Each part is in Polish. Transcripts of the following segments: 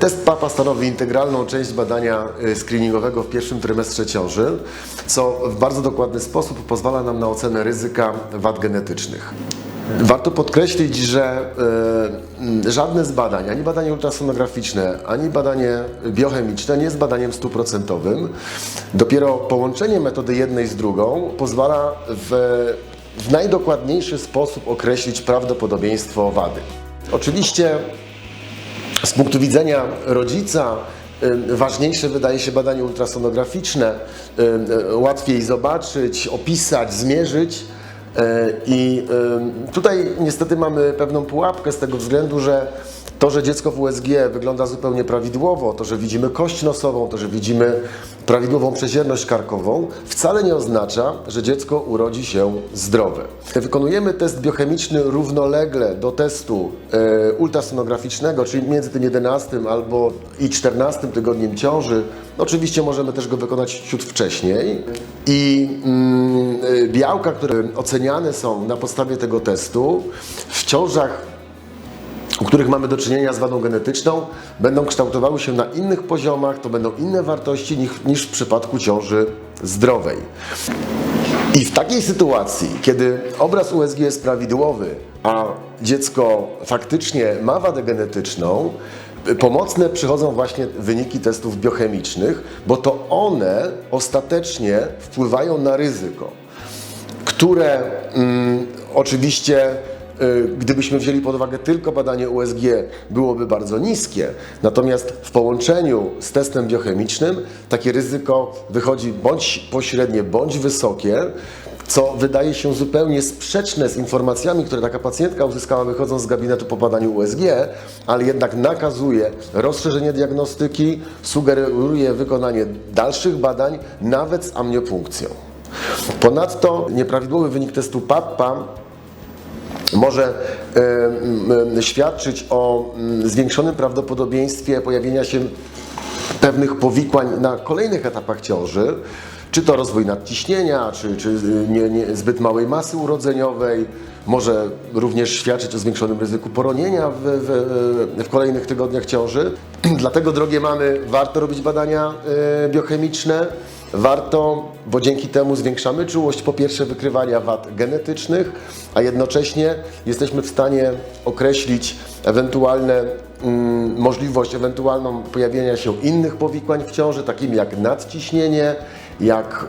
Test PAPA stanowi integralną część badania y, screeningowego w pierwszym trymestrze ciąży, co w bardzo dokładny sposób pozwala nam na ocenę ryzyka wad genetycznych. Warto podkreślić, że y, żadne z badań, ani badanie ultrasonograficzne, ani badanie biochemiczne nie jest badaniem stuprocentowym. Dopiero połączenie metody jednej z drugą pozwala w, w najdokładniejszy sposób określić prawdopodobieństwo wady. Oczywiście z punktu widzenia rodzica y, ważniejsze wydaje się badanie ultrasonograficzne, y, y, łatwiej zobaczyć, opisać, zmierzyć. I tutaj niestety mamy pewną pułapkę z tego względu, że to, że dziecko w USG wygląda zupełnie prawidłowo, to, że widzimy kość nosową, to, że widzimy prawidłową przezierność karkową, wcale nie oznacza, że dziecko urodzi się zdrowe. Wykonujemy test biochemiczny równolegle do testu e, ultrasonograficznego, czyli między tym 11 albo i 14 tygodniem ciąży. Oczywiście możemy też go wykonać ciut wcześniej. I mm, e, białka, które oceniane są na podstawie tego testu w ciążach u których mamy do czynienia z wadą genetyczną, będą kształtowały się na innych poziomach, to będą inne wartości niż, w przypadku ciąży zdrowej. I w takiej sytuacji, kiedy obraz USG jest prawidłowy, a dziecko faktycznie ma wadę genetyczną, pomocne przychodzą właśnie wyniki testów biochemicznych, bo to one ostatecznie wpływają na ryzyko które mm, oczywiście, gdybyśmy wzięli pod uwagę tylko badanie USG, byłoby bardzo niskie. Natomiast w połączeniu z testem biochemicznym takie ryzyko wychodzi bądź pośrednie, bądź wysokie. Co wydaje się zupełnie sprzeczne z informacjami, które taka pacjentka uzyskała wychodząc z gabinetu po badaniu USG, ale jednak nakazuje rozszerzenie diagnostyki, sugeruje wykonanie dalszych badań, nawet z amniopunkcją. Ponadto nieprawidłowy wynik testu PAPPA może e, świadczyć o zwiększonym prawdopodobieństwie pojawienia się pewnych powikłań na kolejnych etapach ciąży, czy to rozwój nadciśnienia, czy, czy nie, nie, zbyt małej masy urodzeniowej, może również świadczyć o zwiększonym ryzyku poronienia w, w, w kolejnych tygodniach ciąży. Dlatego, drogie mamy, warto robić badania e, biochemiczne. Warto, bo dzięki temu zwiększamy czułość po pierwsze wykrywania wad genetycznych, a jednocześnie jesteśmy w stanie określić ewentualne mm, możliwość ewentualną pojawienia się innych powikłań w ciąży, takimi jak nadciśnienie, jak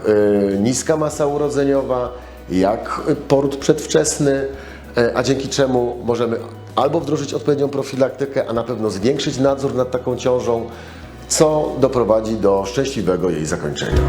y, niska masa urodzeniowa, jak poród przedwczesny, y, a dzięki czemu możemy albo wdrożyć odpowiednią profilaktykę, a na pewno zwiększyć nadzór nad taką ciążą, co doprowadzi do szczęśliwego jej zakończenia.